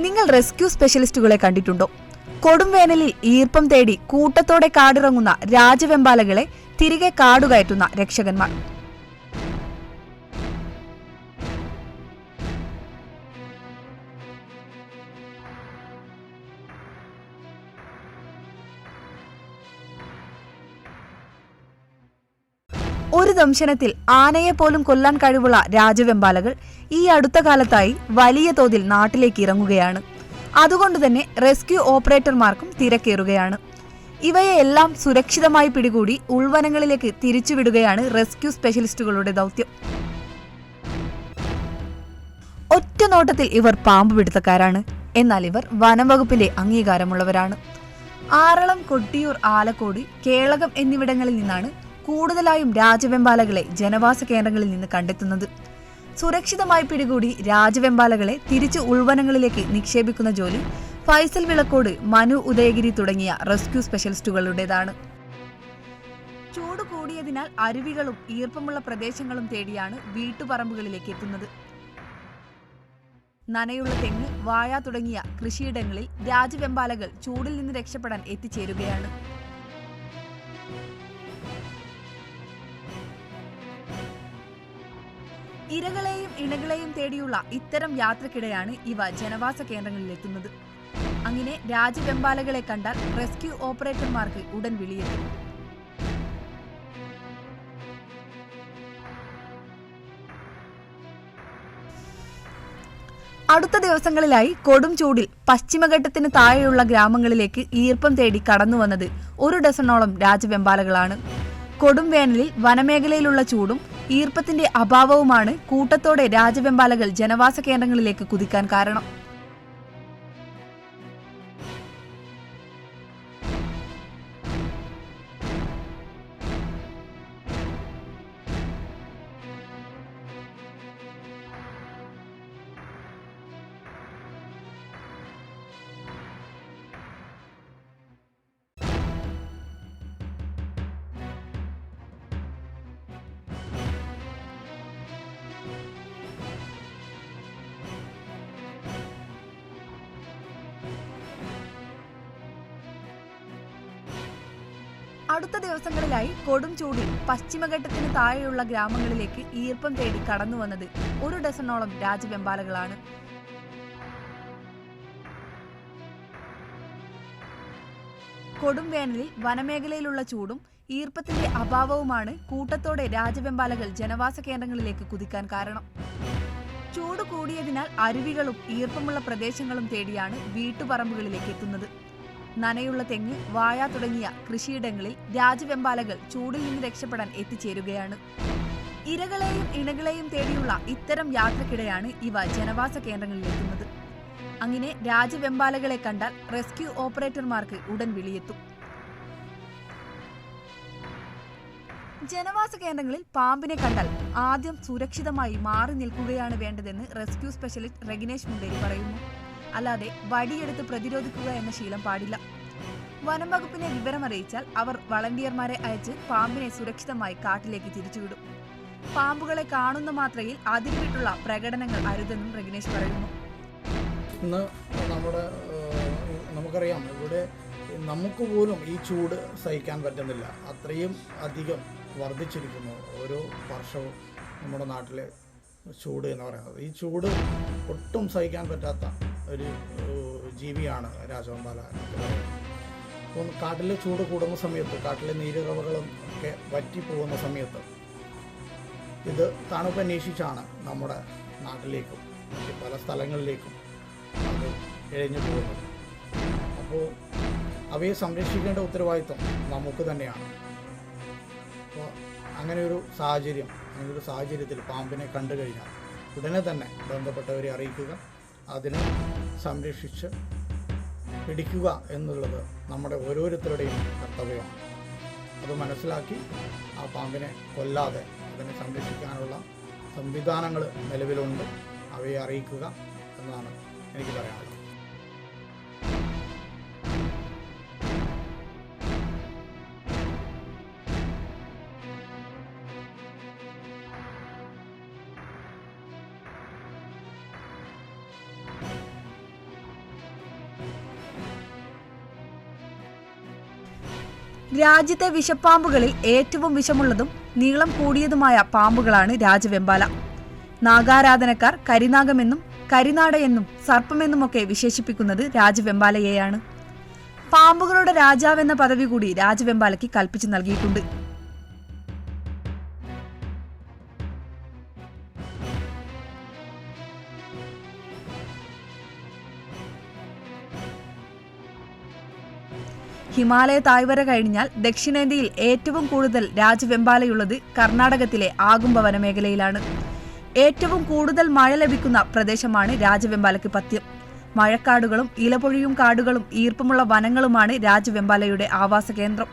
നിങ്ങൾ റെസ്ക്യൂ സ്പെഷ്യലിസ്റ്റുകളെ കണ്ടിട്ടുണ്ടോ? കൊടും വേനലിൽ ഈർപ്പം തേടി കൂട്ടത്തോടെ കാടിറങ്ങുന്ന രാജവെമ്പാലകളെ തിരികെ കാടുകയറ്റുന്ന രക്ഷകന്മാർ. ഒരു ദംശനത്തിൽ ആനയെ പോലും കൊല്ലാൻ കഴിവുള്ള രാജവെമ്പാലകൾ ഈ അടുത്ത കാലത്തായി വലിയ തോതിൽ നാട്ടിലേക്ക് ഇറങ്ങുകയാണ്. അതുകൊണ്ട് തന്നെ റെസ്ക്യൂ ഓപ്പറേറ്റർമാർക്കും തിരക്കേറുകയാണ്. ഇവയെ എല്ലാം സുരക്ഷിതമായി പിടികൂടി ഉൾവനങ്ങളിലേക്ക് തിരിച്ചുവിടുകയാണ് റെസ്ക്യൂ സ്പെഷ്യലിസ്റ്റുകളുടെ ദൗത്യം. ഒറ്റ നോട്ടത്തിൽ ഇവർ പാമ്പ് പിടുത്തക്കാരാണ്. എന്നാൽ ഇവർ വനംവകുപ്പിന്റെ അംഗീകാരമുള്ളവരാണ്. ആറളം കൊട്ടിയൂർ ആലക്കോട് കേളകം എന്നിവിടങ്ങളിൽ നിന്നാണ് കൂടുതലായും രാജവെമ്പാലകളെ ജനവാസ കേന്ദ്രങ്ങളിൽ നിന്ന് കണ്ടെത്തുന്നത്. സുരക്ഷിതമായി പിടികൂടി രാജവെമ്പാലകളെ തിരിച്ച് ഉൾവനങ്ങളിലേക്ക് നിക്ഷേപിക്കുന്ന ജോലി ഫൈസൽ വിളക്കോട് മനു ഉദയഗിരി തുടങ്ങിയ റെസ്ക്യൂ സ്പെഷ്യലിസ്റ്റുകളുടേതാണ്. ചൂട് കൂടിയതിനാൽ അരുവികളും ഈർപ്പമുള്ള പ്രദേശങ്ങളും തേടിയാണ് വീട്ടുപറമ്പുകളിലേക്ക് എത്തുന്നത്. നനയുള്ള തെങ്ങ് വാഴ തുടങ്ങിയ കൃഷിയിടങ്ങളിൽ രാജവെമ്പാലകൾ ചൂടിൽ നിന്ന് രക്ഷപ്പെടാൻ എത്തിച്ചേരുകയാണ്. ഇരകളെയും ഇണകളെയും തേടിയുള്ള ഇത്തരം യാത്രക്കിടെയാണ് ഇവ ജനവാസ കേന്ദ്രങ്ങളിൽ എത്തുന്നത് അങ്ങനെ രാജവെമ്പാലകളെ കണ്ടാൽ റെസ്ക്യൂ ഓപ്പറേറ്റർമാർക്ക് ഉടൻ വിളിയെത്തും. അടുത്ത ദിവസങ്ങളിലായി കൊടും ചൂടിൽ പശ്ചിമഘട്ടത്തിന് താഴെയുള്ള ഗ്രാമങ്ങളിലേക്ക് ഈർപ്പം തേടി കടന്നുവന്നത് ഒരു ഡസണോളം രാജവെമ്പാലകളാണ്. കൊടും വേനലിൽ വനമേഖലയിലുള്ള ചൂടും ഈർപ്പത്തിന്റെ അഭാവവുമാണ് കൂട്ടത്തോടെ രാജവെമ്പാലകൾ ജനവാസ കേന്ദ്രങ്ങളിലേക്ക് കുതിക്കാൻ കാരണം. അടുത്ത ദിവസങ്ങളിലായി കൊടും ചൂടിൽ പശ്ചിമഘട്ടത്തിന് താഴെയുള്ള ഗ്രാമങ്ങളിലേക്ക് ഈർപ്പം തേടി കടന്നുവന്നത് ഒരു ഡസണോളം രാജവെമ്പാലകളാണ്. കൊടും വേനലിൽ വനമേഖലയിലുള്ള ചൂടും ഈർപ്പത്തിന്റെ അഭാവവുമാണ് കൂട്ടത്തോടെ രാജവെമ്പാലകൾ ജനവാസ കേന്ദ്രങ്ങളിലേക്ക് കുതിക്കാൻ കാരണം. ചൂട് കൂടിയതിനാൽ അരുവികളും ഈർപ്പമുള്ള പ്രദേശങ്ങളും തേടിയാണ് വീട്ടുപറമ്പുകളിലേക്ക് എത്തുന്നത്. നനയുള്ള തെങ്ങ് വാഴ തുടങ്ങിയ കൃഷിയിടങ്ങളിൽ രാജവെമ്പാലകൾ ചൂടിൽ നിന്ന് രക്ഷപ്പെടാൻ എത്തിച്ചേരുകയാണ്. ഇരകളെയും ഇണകളെയും തേടിയുള്ള ഇത്തരം യാത്രക്കിടെയാണ് ഇവ ജനവാസ കേന്ദ്രങ്ങളിലെത്തുന്നത്. അങ്ങനെ രാജവെമ്പാലകളെ കണ്ടാൽ റെസ്ക്യൂ ഓപ്പറേറ്റർമാർക്ക് ഉടൻ വിളിയെത്തും. ജനവാസ കേന്ദ്രങ്ങളിൽ പാമ്പിനെ കണ്ടാൽ ആദ്യം സുരക്ഷിതമായി മാറി നിൽക്കുകയാണ് വേണ്ടതെന്ന് റെസ്ക്യൂ സ്പെഷ്യലിസ്റ്റ് റെഗിനേഷ് മുണ്ടേരി പറയുന്നു. അല്ലാതെ വടിയെടുത്ത് പ്രതിരോധിക്കുക എന്ന ശീലം പാടില്ല. വനം വകുപ്പിനെ വിവരമറിയിച്ചാൽ അവർ വളണ്ടിയർമാരെ അയച്ച് പാമ്പിനെ സുരക്ഷിതമായി കാട്ടിലേക്ക് തിരിച്ചുവിടും. പാമ്പുകളെ കാണുന്ന മാത്രയിൽ അതിരുവിട്ടുള്ള പ്രകടനങ്ങൾ അരുതെന്നും രഗ്നേഷ് പറയുന്നു. ഇന്ന് നമ്മുടെ നമുക്കറിയാം ഇവിടെ നമുക്ക് പോലും ഈ ചൂട് സഹിക്കാൻ പറ്റുന്നില്ല. അത്രയും അധികം വർദ്ധിച്ചിരിക്കുന്നു ഓരോ വർഷവും നമ്മുടെ നാട്ടിലെ ചൂട് എന്ന് പറയുന്നത്. ഈ ചൂട് ഒട്ടും സഹിക്കാൻ പറ്റാത്ത ഒരു ജീവിയാണ് രാജവമ്പാല അപ്പം കാട്ടിലെ ചൂട് കൂടുന്ന സമയത്ത് കാട്ടിലെ നീരുറവകളും ഒക്കെ വറ്റി പോകുന്ന സമയത്ത് ഇത് തണുപ്പ് അന്വേഷിച്ചാണ് നമ്മുടെ നാട്ടിലേക്കും മറ്റ് പല സ്ഥലങ്ങളിലേക്കും എഴിഞ്ഞു പോകുന്നത്. അപ്പോൾ അവയെ സംരക്ഷിക്കേണ്ട ഉത്തരവാദിത്വം നമുക്ക് തന്നെയാണ്. അപ്പോൾ അങ്ങനെ ഒരു സാഹചര്യം അങ്ങനെ ഒരു സാഹചര്യത്തിൽ പാമ്പിനെ കണ്ടു കഴിഞ്ഞാൽ ഉടനെ തന്നെ ബന്ധപ്പെട്ടവരെ അറിയിക്കുക. അതിനെ സംരക്ഷിച്ച് പിടിക്കുക എന്നുള്ളത് നമ്മുടെ ഓരോരുത്തരുടെയും കർത്തവ്യമാണ്. അത് മനസ്സിലാക്കി ആ പാമ്പിനെ കൊല്ലാതെ അതിനെ സംരക്ഷിക്കാനുള്ള സംവിധാനങ്ങൾ നിലവിലുണ്ട്. അവയെ അറിയിക്കുക എന്നാണ് എനിക്ക് പറയാനുള്ളത്. രാജ്യത്തെ വിഷപ്പാമ്പുകളിൽ ഏറ്റവും വിഷമുള്ളതും നീളം കൂടിയതുമായ പാമ്പുകളാണ് രാജവെമ്പാല. നാഗാരാധനക്കാർ കരിനാഗമെന്നും കരിനാടയെന്നും സർപ്പമെന്നുമൊക്കെ വിശേഷിപ്പിക്കുന്നത് രാജവെമ്പാലയെയാണ്. പാമ്പുകളുടെ രാജാവെന്ന പദവി കൂടി രാജവെമ്പാലയ്ക്ക് കൽപ്പിച്ചു നൽകിയിട്ടുണ്ട്. ഹിമാലയ താഴ്വര കഴിഞ്ഞാൽ ദക്ഷിണേന്ത്യയിൽ ഏറ്റവും കൂടുതൽ രാജവെമ്പാലയുള്ളത് കർണാടകത്തിലെ ആകുംബ വനമേഖലയിലാണ് ഏറ്റവും കൂടുതൽ മഴ ലഭിക്കുന്ന പ്രദേശമാണ് രാജവെമ്പാലയ്ക്ക് പത്യം. മഴക്കാടുകളും ഇലപൊഴിയും കാടുകളും ഈർപ്പമുള്ള വനങ്ങളുമാണ് രാജവെമ്പാലയുടെ ആവാസ കേന്ദ്രം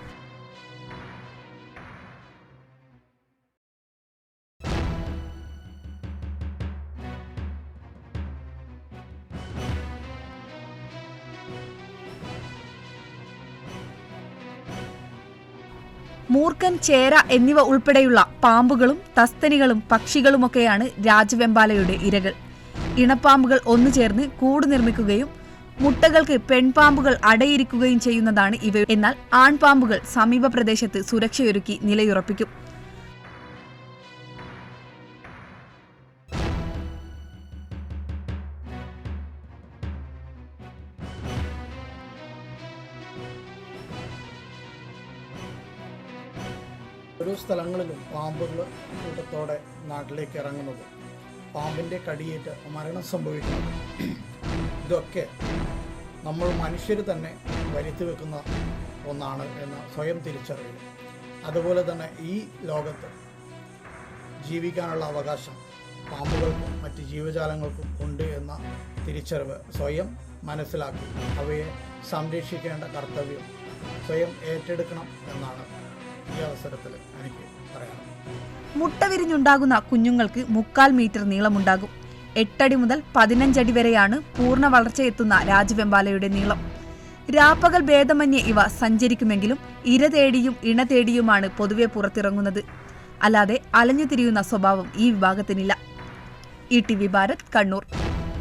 മൂർഖൻ ചേര എന്നിവ ഉൾപ്പെടെയുള്ള പാമ്പുകളും തസ്തനികളും പക്ഷികളുമൊക്കെയാണ് രാജവെമ്പാലയുടെ ഇരകൾ. ഇണപ്പാമ്പുകൾ ഒന്നു ചേർന്ന് കൂട് നിർമ്മിക്കുകയും മുട്ടകൾക്ക് പെൺപാമ്പുകൾ അടയിരിക്കുകയും ചെയ്യുന്നതാണ് ഇവ. എന്നാൽ ആൺപാമ്പുകൾ സമീപ പ്രദേശത്ത് സുരക്ഷയൊരുക്കി നിലയുറപ്പിക്കും. ഓരോ സ്ഥലങ്ങളിലും പാമ്പുകൾ കൂട്ടത്തോടെ നാട്ടിലേക്ക് ഇറങ്ങുന്നത്. പാമ്പിന്റെ കടിയേറ്റ് മരണം സംഭവിക്കുന്നത് ഇതൊക്കെ നമ്മൾ മനുഷ്യർ തന്നെ വരുത്തി വെക്കുന്ന ഒന്നാണ് എന്ന് സ്വയം തിരിച്ചറിയുന്നു അതുപോലെ തന്നെ ഈ ലോകത്ത് ജീവിക്കാനുള്ള അവകാശം പാമ്പുകൾക്കും മറ്റ് ജീവജാലങ്ങൾക്കും ഉണ്ട് എന്ന തിരിച്ചറിവ് സ്വയം മനസ്സിലാക്കി അവയെ സംരക്ഷിക്കേണ്ട കർത്തവ്യം സ്വയം ഏറ്റെടുക്കണം എന്നാണ് ഈ അവസരത്തിൽ എനിക്ക് പറയാം. മുട്ട വിരിഞ്ഞുണ്ടാകുന്ന കുഞ്ഞുങ്ങൾക്ക് മുക്കാൽ മീറ്റർ നീളമുണ്ടാകും. എട്ടടി മുതൽ പതിനഞ്ചടി വരെയാണ് പൂർണ വളർച്ചയെത്തുന്ന രാജവെമ്പാലയുടെ നീളം. രാപ്പകൽ ഭേദമന്യേ ഇവ സഞ്ചരിക്കുമെങ്കിലും ഇര തേടിയും ഇണ തേടിയുമാണ് പൊതുവെ പുറത്തിറങ്ങുന്നത്. അല്ലാതെ അലഞ്ഞു തിരിയുന്ന സ്വഭാവം ഈ വിഭാഗത്തിനില്ല. E T V Bharat Kannur.